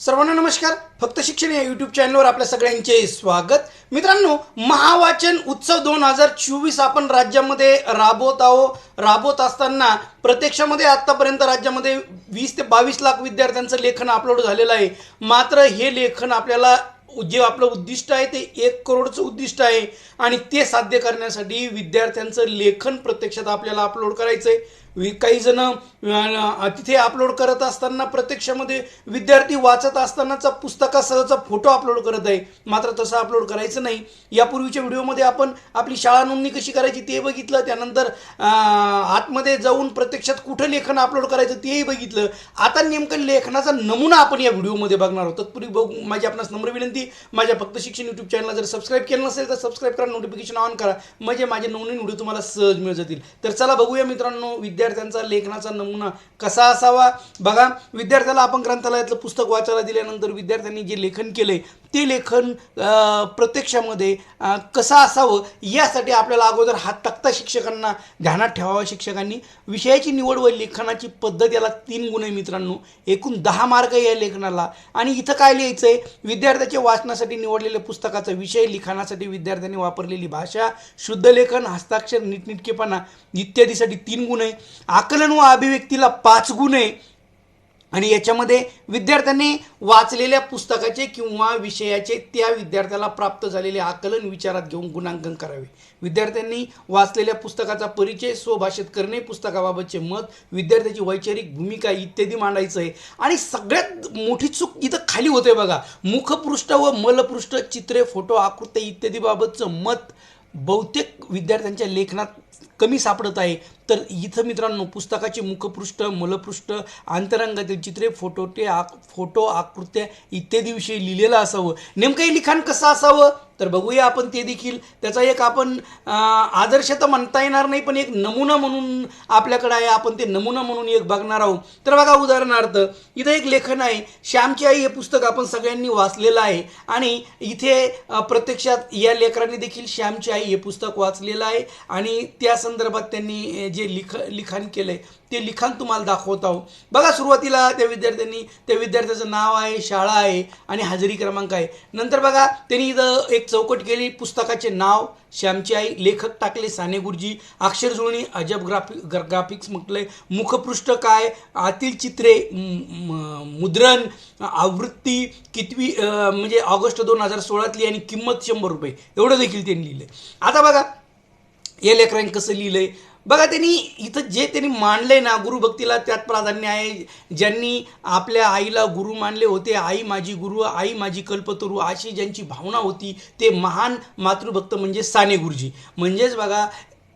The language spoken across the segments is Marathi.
सर्वांना नमस्कार. फक्त शिक्षण या यूट्यूब चॅनलवर आपल्या सगळ्यांचे स्वागत. मित्रांनो महावाचन उत्सव दोन हजार चोवीस आपण राज्यामध्ये राबवत आहो राबवत असताना प्रत्यक्षामध्ये आत्तापर्यंत राज्यामध्ये वीस ते बावीस लाख विद्यार्थ्यांचं लेखन अपलोड झालेलं आहे. मात्र हे लेखन आपल्याला जे आपलं उद्दिष्ट आहे ते एक करोडचं उद्दिष्ट आहे. आणि ते साध्य करण्यासाठी विद्यार्थ्यांचं लेखन प्रत्यक्षात आपल्याला अपलोड करायचं आहे काही जण तिथे अपलोड करत असताना प्रत्यक्षामध्ये विद्यार्थी वाचत असतानाचा पुस्तकासहचा फोटो अपलोड करत आहे. मात्र तसं अपलोड करायचं नाही. यापूर्वीच्या व्हिडिओमध्ये आपण आपली शाळा नोंदणी कशी करायची ते बघितलं. त्यानंतर आतमध्ये जाऊन प्रत्यक्षात कुठं लेखन अपलोड करायचं तेही बघितलं. आता नेमकं लेखनाचा नमुना आपण या व्हिडिओमध्ये बघणार आहोत. तत्पूर्वी बघू माझी आपणास नम्र विनंती माझ्या फक्त शिक्षण यूट्यूब चॅनलला जर सबस्क्राईब केलं नसेल तर सबस्क्राईब करा नोटिफिकेशन ऑन करा. म्हणजे माझे नवनवीन व्हिडिओ तुम्हाला सहज मिळत जातील. तर चला बघूया मित्रांनो विद्या विद्यार्थ्यांचा लेखनाचा नमुना कसा असावा? बघा विद्यार्थ्याला आपण ग्रंथालयातलं पुस्तक वाचायला दिल्यानंतर विद्यार्थ्यांनी जे लेखन केलंय ते लेखन प्रत्यक्षामध्ये कसं असावं? यासाठी आपल्याला अगोदर हा तक्ता शिक्षकांना ध्यानात ठेवावा शिक्षकांनी. विषयाची निवड व लेखनाची पद्धत याला तीन गुण आहे मित्रांनो. एकूण दहा मार्क आहे या लेखनाला. आणि इथं काय लिहायचं आहे विद्यार्थ्याच्या वाचनासाठी निवडलेल्या पुस्तकाचा विषय लिखाणासाठी विद्यार्थ्यांनी वापरलेली भाषा शुद्ध लेखन हस्ताक्षर नीटनिटकेपणा इत्यादीसाठी तीन गुण आहे. आकलन व अभिव्यक्तीला पाच गुण. आहे आणि याच्यामध्ये विद्यार्थ्यांनी वाचलेल्या पुस्तकाचे किंवा विषयाचे त्या विद्यार्थ्याला प्राप्त झालेले आकलन विचारात घेऊन गुणांकन करावे. विद्यार्थ्यांनी वाचलेल्या पुस्तकाचा परिचय स्वभाषेत करणे पुस्तकाबाबतचे मत विद्यार्थ्याची वैचारिक भूमिका इत्यादी मांडायचं आहे. आणि सगळ्यात मोठी चूक इथं खाली होते बघा. मुखपृष्ठ व मलपृष्ठ चित्रे फोटो आकृत्या इत्यादीबाबतचं मत बहुतेक विद्यार्थ्यांच्या लेखनात कमी सापडत आहे. तर इथं मित्रांनो पुस्तकाचे मुखपृष्ठ मलपृष्ठ अंतरंगातील चित्रे फोटो ते आक फोटो आकृत्या इत्यादीविषयी लिहिलेलं असावं. नेमकं हे लिखाण कसं असावं? तर बघूया आपण ते देखील. त्याचा एक आपण आदर्श तर म्हणता येणार नाही पण एक नमुना म्हणून आपल्याकडे आहे. आपण ते नमुना म्हणून एक बघणार आहोत. तर बघा उदाहरणार्थ इथं एक लेखन आहे. श्यामची आई हे पुस्तक आपण सगळ्यांनी वाचलेलं आहे. आणि इथे प्रत्यक्षात या लेकरांनी देखील श्यामची आई हे पुस्तक वाचलेलं आहे. आणि त्या संदर्भात त्यांनी जे लिख लिखाण केलं आहे ते लिखाण तुम्हाला दाखवत आहो बघा सुरुवातीला त्या विद्यार्थ्यांनी त्या विद्यार्थ्याचं नाव आहे शाळा आहे आणि हजेरी क्रमांक आहे. नंतर बघा त्यांनी इथं एक चौकट केली पुस्तकाचे नाव श्यामची आई लेखक टाकले साने गुरुजी अक्षरजुळणी अजब ग्राफि ग्रा- ग्राफिक्स म्हटलंय मुखपृष्ठ काय आतील चित्रे मुद्रण आवृत्ती कितवी म्हणजे ऑगस्ट दोन हजार सोळातली आणि किंमत शंभर रुपये. एवढं देखील त्यांनी लिहिलं आता बघा या लेकरांनी कसं लिहिलंय? बघा त्यांनी इथं जे त्यांनी मांडलंय ना गुरुभक्तीला त्यात प्राधान्य आहे. ज्यांनी आपल्या आईला गुरु मानले होते आई माझी गुरु आई माझी कल्पतरू अशी ज्यांची भावना होती ते महान मातृभक्त म्हणजे साने गुरुजी. म्हणजेच बघा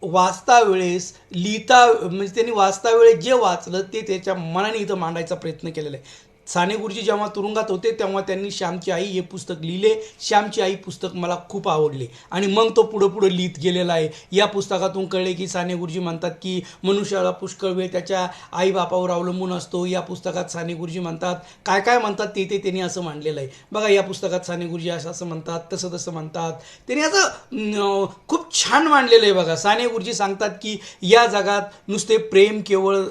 वाचता वेळेस लिहिता म्हणजे त्यांनी वाचता वेळेस जे वाचलं ते त्याच्या मनाने इथं मांडायचा प्रयत्न केलेला आहे. साने गुरुजी जेव्हा तुरुंगात होते तेव्हा त्यांनी श्यामची आई हे पुस्तक लिहिले. श्यामची आई पुस्तक मला खूप आवडले. आणि मग तो पुढं पुढं लिहित गेलेला आहे. या पुस्तकातून कळले की साने गुरुजी म्हणतात की मनुष्याला पुष्कळ वेळ त्याच्या आईबापावर अवलंबून असतो. या पुस्तकात साने गुरुजी म्हणतात काय काय म्हणतात ते ते त्यांनी असं मांडलेलं आहे. बघा या पुस्तकात साने गुरुजी असं असं म्हणतात तसं तसं म्हणतात. त्यांनी असं खूप छान मांडलेलं आहे बघा. साने गुरुजी सांगतात की या जगात नुसते प्रेम केवळ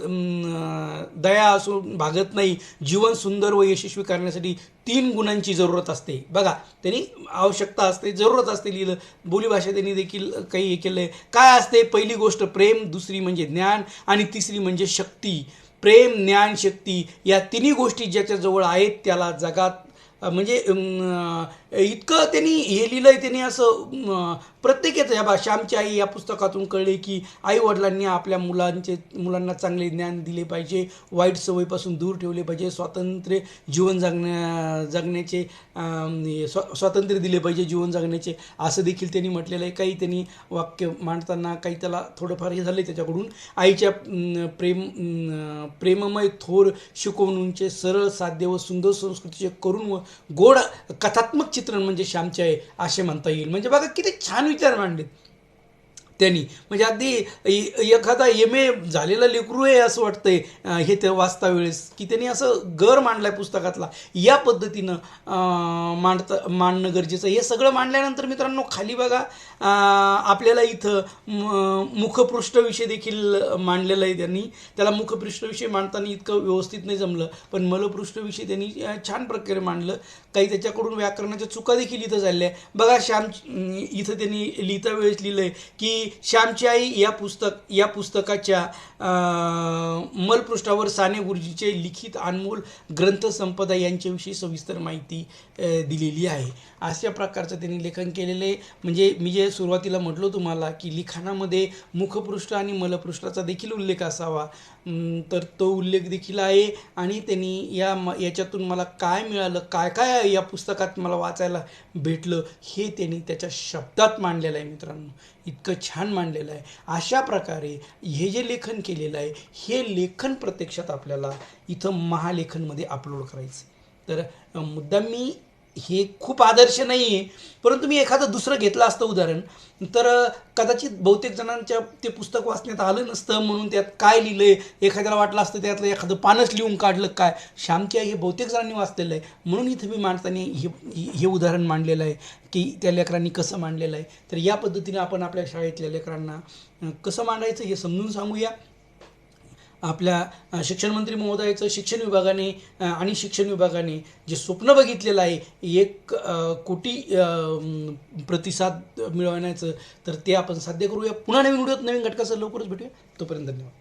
दया असून भागत नाही. जीवन सुंदर व यशस्वी करण्यासाठी तीन गुणांची जरूरत असते. बघा त्यांनी आवश्यकता असते जरूरत असते लिहिलं. बोलीभाषा त्यांनी देखील काही हे केलं आहे काय असते? पहिली गोष्ट प्रेम दुसरी म्हणजे ज्ञान आणि तिसरी म्हणजे शक्ती. प्रेम ज्ञान शक्ती या तिन्ही गोष्टी ज्याच्याजवळ आहेत त्याला जगात म्हणजे इतकं त्यांनी हे लिहिलं आहे त्यांनी असं प्रत्येकाचं या बा श्यामची आई या पुस्तकातून कळले की आई वडिलांनी आपल्या मुलांचे मुलांना चांगले ज्ञान दिले पाहिजे वाईट सवयीपासून दूर ठेवले पाहिजे स्वातंत्र्य जीवन जगण्या जगण्याचे स्वा स्वातंत्र्य दिले पाहिजे जीवन जगण्याचे असं देखील त्यांनी म्हटलेलं आहे. काही त्यांनी वाक्य मांडताना काही त्याला थोडंफार हे झालं त्याच्याकडून. आईच्या प्रेम प्रेममय थोर शिकवणूंचे सरळ साध्य व सुंदर संस्कृतीचे करून व गोड कथात्मक चित्रण म्हणजे श्यामचे आहे असे म्हणता येईल. म्हणजे बघा किती छान विचार मांडले. त्यांनी. म्हणजे अगदी ए- एखादा एम ए झालेला लेकरू आहे असं वाटतंय हे ते वाचता वेळेस की त्यांनी असं गर मांडलाय पुस्तकातला. या पद्धतीनं मांडता मांडणं गरजेचं आहे. हे सगळं मांडल्यानंतर मित्रांनो खाली बघा आपल्याला इथं मुखपृष्ठविषय देखील मांडलेलं आहे त्यांनी. त्याला मुखपृष्ठविषय मांडताना इतकं व्यवस्थित नाही जमलं पण मलपृष्ठविषयी त्यांनी छान प्रकारे मांडलं. काही त्याच्याकडून व्याकरणाच्या चुका देखील इथं झाल्या. आहे बघा श्याम इथं त्यांनी लिहिता वेळेस लिहिलं आहे की श्यामची आई या पुस्तक या पुस्तकाच्या मलपृष्ठावर साने गुरुजीचे लिखित अनमोल ग्रंथसंपदा यांच्याविषयी सविस्तर माहिती दिलेली आहे. अशा प्रकारचं त्यांनी लेखन केलेलं आहे. म्हणजे मी जे सुरुवातीला म्हटलो तुम्हाला की लिखाणामध्ये मुखपृष्ठ आणि मलपृष्ठाचा देखील उल्लेख असावा. तर तो उल्लेख देखील आहे. आणि त्यांनी या म याच्यातून मला काय मिळालं काय काय या पुस्तकात मला वाचायला भेटलं हे त्यांनी त्याच्या शब्दात मांडलेलं आहे मित्रांनो. इतकं छान मांडलेलं आहे. अशा प्रकारे हे जे लेखन केलेलं आहे हे लेखन प्रत्यक्षात आपल्याला इथं महालेखनमध्ये अपलोड करायचं तर मुद्दा मुद्दाम मी हे खूप आदर्श नाही आहे परंतु मी एखादं दुसरं घेतलं असतं उदाहरण तर कदाचित बहुतेक जणांच्या ते पुस्तक वाचण्यात आलं नसतं म्हणून त्यात काय लिहिलं आहे एखाद्याला वाटलं असतं त्यातलं एखादं पानच लिहून काढलं काय? श्यामची आई हे बहुतेक जणांनी वाचलेलं आहे. म्हणून इथं मी माणसाने हे हे उदाहरण मांडलेलं आहे की त्या लेकरांनी कसं मांडलेलं आहे. तर या पद्धतीने आपण आपल्या शाळेतल्या लेकरांना कसं मांडायचं हे समजून सांगूया. आपल्या शिक्षणमंत्री महोदयाचं शिक्षण विभागाने आणि शिक्षण विभागाने जे स्वप्न बघितलेलं आहे एक कोटी प्रतिसाद मिळवण्याचं तर ते आपण साध्य करूया. पुन्हा नवीन व्हिडिओत नवीन घटकासह लवकरच भेटूया. तोपर्यंत धन्यवाद.